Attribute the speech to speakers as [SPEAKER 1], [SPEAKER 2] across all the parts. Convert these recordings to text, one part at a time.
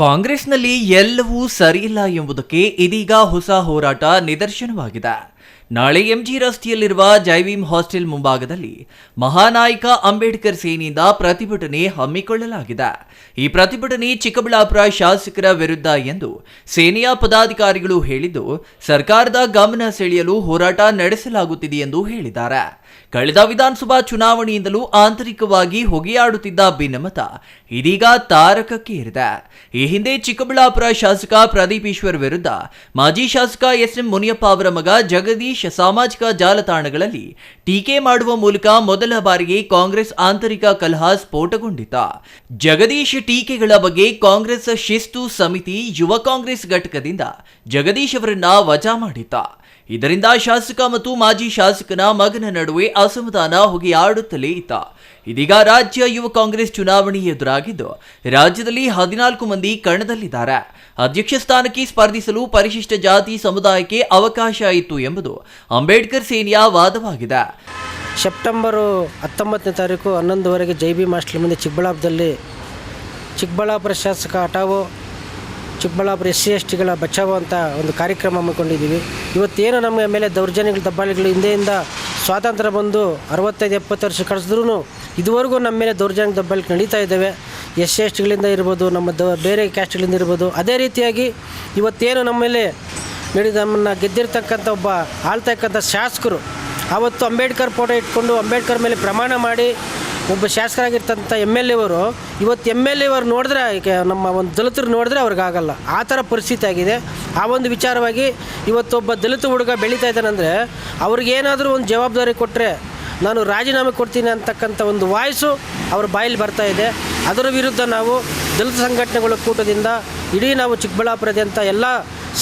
[SPEAKER 1] ಕಾಂಗ್ರೆಸ್ನಲ್ಲಿ ಎಲ್ಲವೂ ಸರಿಯಿಲ್ಲ ಎಂಬುದಕ್ಕೆ ಇದೀಗ ಹೊಸ ಹೋರಾಟ ನಿದರ್ಶನವಾಗಿದೆ. ನಾಳೆ ಎಂಜಿ ರಸ್ತೆಯಲ್ಲಿರುವ ಜೈವಿಮ್ ಹಾಸ್ಟೆಲ್ ಮುಂಭಾಗದಲ್ಲಿ ಮಹಾನಾಯಕ ಅಂಬೇಡ್ಕರ್ ಸೇನೆಯಿಂದ ಪ್ರತಿಭಟನೆ ಹಮ್ಮಿಕೊಳ್ಳಲಾಗಿದೆ. ಈ ಪ್ರತಿಭಟನೆ ಚಿಕ್ಕಬಳ್ಳಾಪುರ ಶಾಸಕರ ವಿರುದ್ಧ ಎಂದು ಸೇನೆಯ ಪದಾಧಿಕಾರಿಗಳು ಹೇಳಿದ್ದು, ಸರ್ಕಾರದ ಗಮನ ಸೆಳೆಯಲು ಹೋರಾಟ ನಡೆಸಲಾಗುತ್ತಿದೆ ಎಂದು ಹೇಳಿದ್ದಾರೆ. ಕಳೆದ ವಿಧಾನಸಭಾ ಚುನಾವಣೆಯಿಂದಲೂ ಆಂತರಿಕವಾಗಿ ಹೊಗೆಯಾಡುತ್ತಿದ್ದ ಭಿನ್ನಮತ ಇದೀಗ ತಾರಕಕ್ಕೆ ಏರಿದೆ. ಈ ಹಿಂದೆ ಚಿಕ್ಕಬಳ್ಳಾಪುರ ಶಾಸಕ ಪ್ರದೀಪ್ ಈಶ್ವರ್ ವಿರುದ್ಧ ಮಾಜಿ ಶಾಸಕ ಎಸ್ ಎಂ ಮುನಿಯಪ್ಪ ಅವರ ಮಗ ಜಗದೀಶ್ ಸಾಮಾಜಿಕ ಜಾಲತಾಣಗಳಲ್ಲಿ ಟೀಕೆ ಮಾಡುವ ಮೂಲಕ ಮೊದಲ ಬಾರಿಗೆ ಕಾಂಗ್ರೆಸ್ ಆಂತರಿಕ ಕಲಹ ಸ್ಫೋಟಗೊಂಡಿತ್ತ ಜಗದೀಶ್ ಟೀಕೆಗಳ ಬಗ್ಗೆ ಕಾಂಗ್ರೆಸ್ ಶಿಸ್ತು ಸಮಿತಿ ಯುವ ಕಾಂಗ್ರೆಸ್ ಘಟಕದಿಂದ ಜಗದೀಶ್ ಅವರನ್ನ ವಜಾ ಮಾಡಿತ್ತ ಇದರಿಂದ ಶಾಸಕ ಮತ್ತು ಮಾಜಿ ಶಾಸಕನ ಮಗನ ನಡುವೆ ಅಸಮಾಧಾನ ಹೊಗೆಯಾಡುತ್ತಲೇ ಇತ್ತ ಇದೀಗ ರಾಜ್ಯ ಯುವ ಕಾಂಗ್ರೆಸ್ ಚುನಾವಣೆ ಎದುರಾಗಿದ್ದು, ರಾಜ್ಯದಲ್ಲಿ ಹದಿನಾಲ್ಕು ಮಂದಿ ಕಣದಲ್ಲಿದ್ದಾರೆ. ಅಧ್ಯಕ್ಷ ಸ್ಥಾನಕ್ಕೆ ಸ್ಪರ್ಧಿಸಲು ಪರಿಶಿಷ್ಟ ಜಾತಿ ಸಮುದಾಯಕ್ಕೆ ಅವಕಾಶ ಇತ್ತು ಎಂಬುದು ಅಂಬೇಡ್ಕರ್ ಸೇನೆಯ ವಾದವಾಗಿದೆ.
[SPEAKER 2] ಸೆಪ್ಟೆಂಬರು ಹತ್ತೊಂಬತ್ತನೇ ತಾರೀಕು ಹನ್ನೊಂದುವರೆಗೆ ಜೈ ಬಿ ಮಾಸ್ಟರ್ ಮುಂದೆ ಚಿಕ್ಕಬಳ್ಳಾಪುರದಲ್ಲಿ ಚಿಕ್ಕಬಳ್ಳಾಪುರ ಶಾಸಕ ಹಟಾವೋ ಚಿಕ್ಕಬಳ್ಳಾಪುರ ಎಸ್ ಸಿ ಎಸ್ ಟಿಗಳ ಬಚಾವೋ ಅಂತ ಒಂದು ಕಾರ್ಯಕ್ರಮ ಹಮ್ಮಿಕೊಂಡಿದ್ದೀವಿ. ಇವತ್ತೇನು ನಮ್ಮ ಮೇಲೆ ದೌರ್ಜನ್ಯಗಳು, ದಬ್ಬಾಳಿಗಳು ಹಿಂದೆಯಿಂದ ಸ್ವಾತಂತ್ರ್ಯ ಬಂದು ಅರವತ್ತೈದು, ಎಪ್ಪತ್ತು ವರ್ಷ ಕಳಿಸಿದ್ರೂ ಇದುವರೆಗೂ ನಮ್ಮ ಮೇಲೆ ದೌರ್ಜನ್ಯ ದಬ್ಬಾಳಿಕೆ ನಡೀತಾ ಇದ್ದಾವೆ. ಎಸ್ ಸಿ ಎಸ್ ಟಿಗಳಿಂದ ಇರ್ಬೋದು, ನಮ್ಮ ದ ಬೇರೆ ಕ್ಯಾಸ್ಟ್ಗಳಿಂದ ಇರ್ಬೋದು, ಅದೇ ರೀತಿಯಾಗಿ ಇವತ್ತೇನು ನಮ್ಮ ಮೇಲೆ ನಡೆದ ನಮ್ಮನ್ನು ಗೆದ್ದಿರ್ತಕ್ಕಂಥ ಒಬ್ಬ ಆಳ್ತಕ್ಕಂಥ ಶಾಸಕರು ಆವತ್ತು ಅಂಬೇಡ್ಕರ್ ಫೋಟೋ ಇಟ್ಕೊಂಡು ಅಂಬೇಡ್ಕರ್ ಮೇಲೆ ಪ್ರಮಾಣ ಮಾಡಿ ಒಬ್ಬ ಶಾಸಕರಾಗಿರ್ತಂಥ ಎಂ ಎಲ್ ಎವರು ಇವತ್ತು ಎಂ ಎಲ್ ಎವರು ನೋಡಿದ್ರೆ ನಮ್ಮ ಒಂದು ದಲಿತರು ನೋಡಿದ್ರೆ ಅವ್ರಿಗಾಗಲ್ಲ. ಆ ಥರ ಪರಿಸ್ಥಿತಿ ಆಗಿದೆ. ಆ ಒಂದು ವಿಚಾರವಾಗಿ ಇವತ್ತೊಬ್ಬ ದಲಿತ ಹುಡುಗ ಬೆಳೀತಾ ಇದ್ದಾನಂದರೆ ಅವ್ರಿಗೇನಾದರೂ ಒಂದು ಜವಾಬ್ದಾರಿ ಕೊಟ್ಟರೆ ನಾನು ರಾಜೀನಾಮೆ ಕೊಡ್ತೀನಿ ಅಂತಕ್ಕಂಥ ಒಂದು ವಾಯ್ಸು ಅವ್ರ ಬಾಯಲ್ಲಿ ಬರ್ತಾ ಇದೆ. ಅದರ ವಿರುದ್ಧ ನಾವು ದಲಿತ ಸಂಘಟನೆಗಳ ಕೂಟದಿಂದ ಇಡೀ ನಾವು ಚಿಕ್ಕಬಳ್ಳಾಪುರದಂಥ ಎಲ್ಲ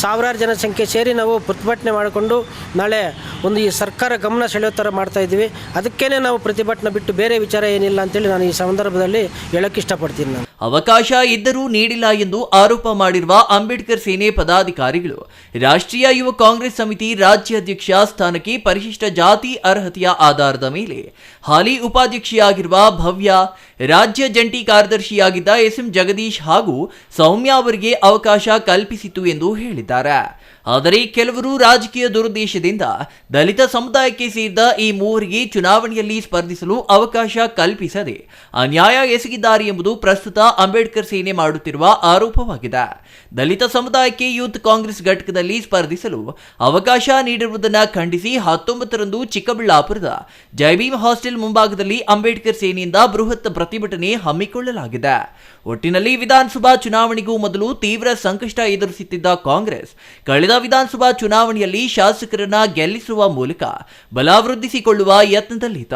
[SPEAKER 2] ಸಾವಿರಾರು ಜನಸಂಖ್ಯೆ ಸೇರಿ ನಾವು ಪ್ರತಿಭಟನೆ ಮಾಡಿಕೊಂಡು ನಾಳೆ ಒಂದು ಈ ಸರ್ಕಾರ ಗಮನ ಸೆಳೆಯೋ ಥರ ಮಾಡ್ತಾ ಇದ್ದೀವಿ. ಅದಕ್ಕೇ ನಾವು ಪ್ರತಿಭಟನೆ ಬಿಟ್ಟು ಬೇರೆ ವಿಚಾರ ಏನಿಲ್ಲ ಅಂತೇಳಿ ನಾನು ಈ ಸಂದರ್ಭದಲ್ಲಿ ಹೇಳೋಕ್ಕೆ ಇಷ್ಟಪಡ್ತೀನಿ ನಾನು.
[SPEAKER 1] ಅವಕಾಶ ಇದ್ದರೂ ನೀಡಿಲ್ಲ ಎಂದು ಆರೋಪ ಮಾಡಿರುವ ಅಂಬೇಡ್ಕರ್ ಸೇನೆ ಪದಾಧಿಕಾರಿಗಳು. ರಾಷ್ಟ್ರೀಯ ಯುವ ಕಾಂಗ್ರೆಸ್ ಸಮಿತಿ ರಾಜ್ಯಾಧ್ಯಕ್ಷ ಸ್ಥಾನಕ್ಕೆ ಪರಿಶಿಷ್ಟ ಜಾತಿ ಅರ್ಹತೆಯ ಆಧಾರದ ಮೇಲೆ ಹಾಲಿ ಉಪಾಧ್ಯಕ್ಷೆಯಾಗಿರುವ ಭವ್ಯ, ರಾಜ್ಯ ಜಂಟಿ ಕಾರ್ಯದರ್ಶಿಯಾಗಿದ್ದ ಎಸ್ ಎಂ ಜಗದೀಶ್ ಹಾಗೂ ಸೌಮ್ಯ ಅವರಿಗೆ ಅವಕಾಶ ಕಲ್ಪಿಸಿತು ಎಂದು ಹೇಳಿದ್ದಾರೆ. ಆದರೆ ಕೆಲವರು ರಾಜಕೀಯ ದುರುದ್ದೇಶದಿಂದ ದಲಿತ ಸಮುದಾಯಕ್ಕೆ ಸೇರಿದ ಈ ಮೂವರಿಗೆ ಚುನಾವಣೆಯಲ್ಲಿ ಸ್ಪರ್ಧಿಸಲು ಅವಕಾಶ ಕಲ್ಪಿಸದೆ ಅನ್ಯಾಯ ಎಸಗಿದ್ದಾರೆ ಎಂಬುದು ಪ್ರಸ್ತುತ ಅಂಬೇಡ್ಕರ್ ಸೇನೆ ಮಾಡುತ್ತಿರುವ ಆರೋಪವಾಗಿದೆ. ದಲಿತ ಸಮುದಾಯಕ್ಕೆ ಯೂತ್ ಕಾಂಗ್ರೆಸ್ ಘಟಕದಲ್ಲಿ ಸ್ಪರ್ಧಿಸಲು ಅವಕಾಶ ನೀಡಿರುವುದನ್ನು ಖಂಡಿಸಿ ಹತ್ತೊಂಬತ್ತರಂದು ಚಿಕ್ಕಬಳ್ಳಾಪುರದ ಜೈಭೀಮ್ ಹಾಸ್ಟೆಲ್ ಮುಂಭಾಗದಲ್ಲಿ ಅಂಬೇಡ್ಕರ್ ಸೇನೆಯಿಂದ ಬೃಹತ್ ಪ್ರತಿಭಟನೆ ಹಮ್ಮಿಕೊಳ್ಳಲಾಗಿದೆ. ಒಟ್ಟಿನಲ್ಲಿ ವಿಧಾನಸಭಾ ಚುನಾವಣೆಗೂ ಮೊದಲು ತೀವ್ರ ಸಂಕಷ್ಟ ಎದುರಿಸುತ್ತಿದ್ದ ಕಾಂಗ್ರೆಸ್ ಕಳೆದ ವಿಧಾನಸಭಾ ಚುನಾವಣೆಯಲ್ಲಿ ಶಾಸಕರನ್ನ ಗೆಲ್ಲಿಸುವ ಮೂಲಕ ಬಲಾವೃದ್ಧಿಸಿಕೊಳ್ಳುವ ಯತ್ನದಲ್ಲಿದ್ದ.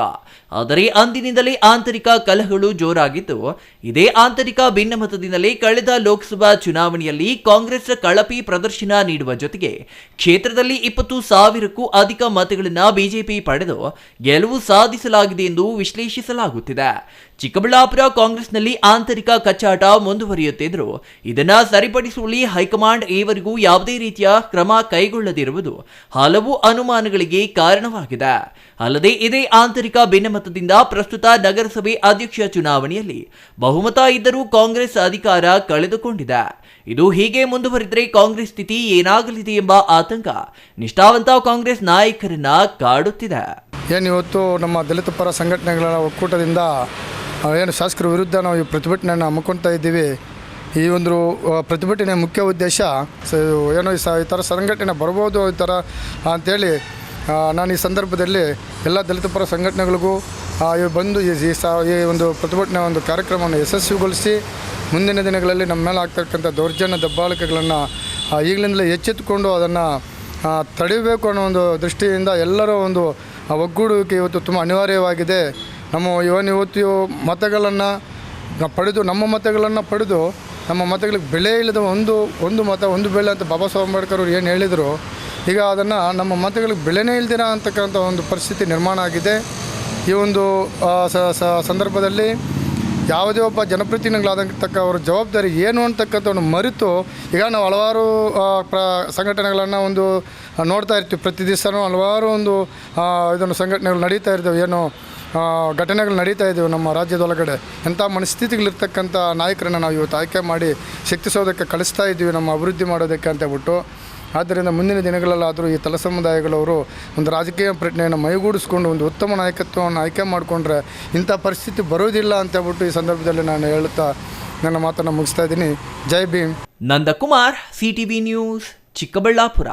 [SPEAKER 1] ಆದರೆ ಅಂದಿನಿಂದಲೇ ಆಂತರಿಕ ಕಲಹಗಳು ಜೋರಾಗಿದ್ದು, ಇದೇ ಆಂತರಿಕ ಭಿನ್ನಮತದಿಂದಲೇ ಕಳೆದ ಲೋಕಸಭಾ ಚುನಾವಣೆಯಲ್ಲಿ ಕಾಂಗ್ರೆಸ್ ಕಳಪಿ ಪ್ರದರ್ಶನ ನೀಡುವ ಜೊತೆಗೆ ಕ್ಷೇತ್ರದಲ್ಲಿ ಇಪ್ಪತ್ತು ಸಾವಿರಕ್ಕೂ ಅಧಿಕ ಮತಗಳನ್ನು ಬಿಜೆಪಿ ಪಡೆದು ಗೆಲುವು ಸಾಧಿಸಲಾಗಿದೆ ಎಂದು ವಿಶ್ಲೇಷಿಸಲಾಗುತ್ತಿದೆ. ಚಿಕ್ಕಬಳ್ಳಾಪುರ ಕಾಂಗ್ರೆಸ್ನಲ್ಲಿ ಆಂತರಿಕ ಕಚ್ಚಾಟ ಮುಂದುವರಿಯುತ್ತಿದ್ದರು. ಇದನ್ನ ಸರಿಪಡಿಸುವಲ್ಲಿ ಹೈಕಮಾಂಡ್ ಈವರೆಗೂ ಯಾವುದೇ ರೀತಿಯ ಕ್ರಮ ಕೈಗೊಳ್ಳದಿರುವುದು ಹಲವು ಅನುಮಾನಗಳಿಗೆ ಕಾರಣವಾಗಿದೆ. ಅಲ್ಲದೆ ಇದೇ ಆಂತರಿಕ ಭಿನ್ನಮತದಿಂದ ಪ್ರಸ್ತುತ ನಗರಸಭೆ ಅಧ್ಯಕ್ಷ ಚುನಾವಣೆಯಲ್ಲಿ ಬಹುಮತ ಇದ್ದರೂ ಕಾಂಗ್ರೆಸ್ ಅಧಿಕಾರ ಕಳೆದುಕೊಂಡಿದೆ. ಇದು ಹೀಗೆ ಮುಂದುವರಿದರೆ ಕಾಂಗ್ರೆಸ್ ಸ್ಥಿತಿ ಏನಾಗಲಿದೆ ಎಂಬ ಆತಂಕ ನಿಷ್ಠಾವಂತ ಕಾಂಗ್ರೆಸ್ ನಾಯಕರನ್ನ ಕಾಡುತ್ತಿದೆ.
[SPEAKER 3] ಏನಿವತ್ತು ನಮ್ಮ ದಲಿತ ಪರ ಸಂಘಟನೆಗಳ ಒಕ್ಕೂಟದಿಂದ ಏನು ಶಾಸಕರ ವಿರುದ್ಧ ನಾವು ಈ ಪ್ರತಿಭಟನೆಯನ್ನು ಹಮ್ಮಿಕೊಳ್ತಾ ಇದ್ದೀವಿ. ಈ ಒಂದು ಪ್ರತಿಭಟನೆ ಮುಖ್ಯ ಉದ್ದೇಶ ಏನೋ ಈ ಥರ ಸಂಘಟನೆ ಬರ್ಬೋದು ಈ ಥರ ಅಂಥೇಳಿ ನಾನು ಈ ಸಂದರ್ಭದಲ್ಲಿ ಎಲ್ಲ ದಲಿತ ಪರ ಸಂಘಟನೆಗಳಿಗೂ ಬಂದು ಈ ಈ ಒಂದು ಪ್ರತಿಭಟನೆ ಒಂದು ಕಾರ್ಯಕ್ರಮವನ್ನು ಯಶಸ್ವಿಗೊಳಿಸಿ, ಮುಂದಿನ ದಿನಗಳಲ್ಲಿ ನಮ್ಮ ಮೇಲೆ ಆಗ್ತಕ್ಕಂಥ ದೌರ್ಜನ್ಯ ದಬ್ಬಾಳಿಕೆಗಳನ್ನು ಈಗಲಿಂದಲೇ ಎಚ್ಚೆತ್ತುಕೊಂಡು ಅದನ್ನು ತಡೆಯಬೇಕು ಅನ್ನೋ ಒಂದು ದೃಷ್ಟಿಯಿಂದ ಎಲ್ಲರ ಒಂದು ಒಗ್ಗೂಡುವಿಕೆ ಇವತ್ತು ತುಂಬ ಅನಿವಾರ್ಯವಾಗಿದೆ. ನಮ್ಮ ಯುವ ಯುವತಿಯು ಮತಗಳನ್ನು ಪಡೆದು, ನಮ್ಮ ಮತಗಳನ್ನು ಪಡೆದು, ನಮ್ಮ ಮತಗಳಿಗೆ ಬೆಲೆ ಇಲ್ಲದ ಒಂದು ಒಂದು ಮತ, ಒಂದು ಬೆಲೆ ಅಂತ ಬಾಬಾ ಸಾಹೇಬ್ ಅಂಬೇಡ್ಕರ್ ಅವರು ಏನು ಹೇಳಿದರು, ಈಗ ಅದನ್ನು ನಮ್ಮ ಮತಗಳಿಗೆ ಬೆಲೆನೇ ಇಲ್ದಿರ ಅಂತಕ್ಕಂಥ ಒಂದು ಪರಿಸ್ಥಿತಿ ನಿರ್ಮಾಣ ಆಗಿದೆ. ಈ ಒಂದು ಸಂದರ್ಭದಲ್ಲಿ ಯಾವುದೇ ಒಬ್ಬ ಜನಪ್ರತಿನಿಧಿಗಳಾದಂತಕ್ಕ ಅವರ ಜವಾಬ್ದಾರಿ ಏನು ಅಂತಕ್ಕಂಥ ಒಂದು ಮರೆತು, ಈಗ ನಾವು ಹಲವಾರು ಪ್ರ, ಸಂಘಟನೆಗಳನ್ನು ಒಂದು ನೋಡ್ತಾ ಇರ್ತೀವಿ. ಪ್ರತಿ ದಿವಸನೂ ಹಲವಾರು ಒಂದು ಇದನ್ನು ಸಂಘಟನೆಗಳು ನಡೀತಾ ಇರ್ತವೆ. ಏನು ಘಟನೆಗಳು ನಡೀತಾ ಇದ್ದೀವಿ ನಮ್ಮ ರಾಜ್ಯದೊಳಗಡೆ. ಎಂಥ ಮನಸ್ಥಿತಿಗಳಿರ್ತಕ್ಕಂಥ ನಾಯಕರನ್ನು ನಾವು ಇವತ್ತು ಆಯ್ಕೆ ಮಾಡಿ ಶಕ್ತಿಸೋದಕ್ಕೆ ಕಳಿಸ್ತಾ ಇದ್ದೀವಿ ನಮ್ಮ ಅಭಿವೃದ್ಧಿ ಮಾಡೋದಕ್ಕೆ ಅಂತ ಹೇಳ್ಬಿಟ್ಟು ಆದ್ದರಿಂದ ಮುಂದಿನ ದಿನಗಳಲ್ಲಾದರೂ ಈ ತಲ ಸಮುದಾಯಗಳವರು ಒಂದು ರಾಜಕೀಯ ಪ್ರಜ್ಞೆಯನ್ನು ಮೈಗೂಡಿಸ್ಕೊಂಡು ಒಂದು ಉತ್ತಮ ನಾಯಕತ್ವವನ್ನು ಆಯ್ಕೆ ಮಾಡಿಕೊಂಡ್ರೆ ಇಂಥ ಪರಿಸ್ಥಿತಿ ಬರೋದಿಲ್ಲ ಅಂತ ಹೇಳ್ಬಿಟ್ಟು ಈ ಸಂದರ್ಭದಲ್ಲಿ ನಾನು ಹೇಳುತ್ತಾ ನನ್ನ ಮಾತನ್ನು ಮುಗಿಸ್ತಾ ಇದ್ದೀನಿ. ಜೈ Bhim.
[SPEAKER 1] Nandakumar C T V news Chikkaballapur.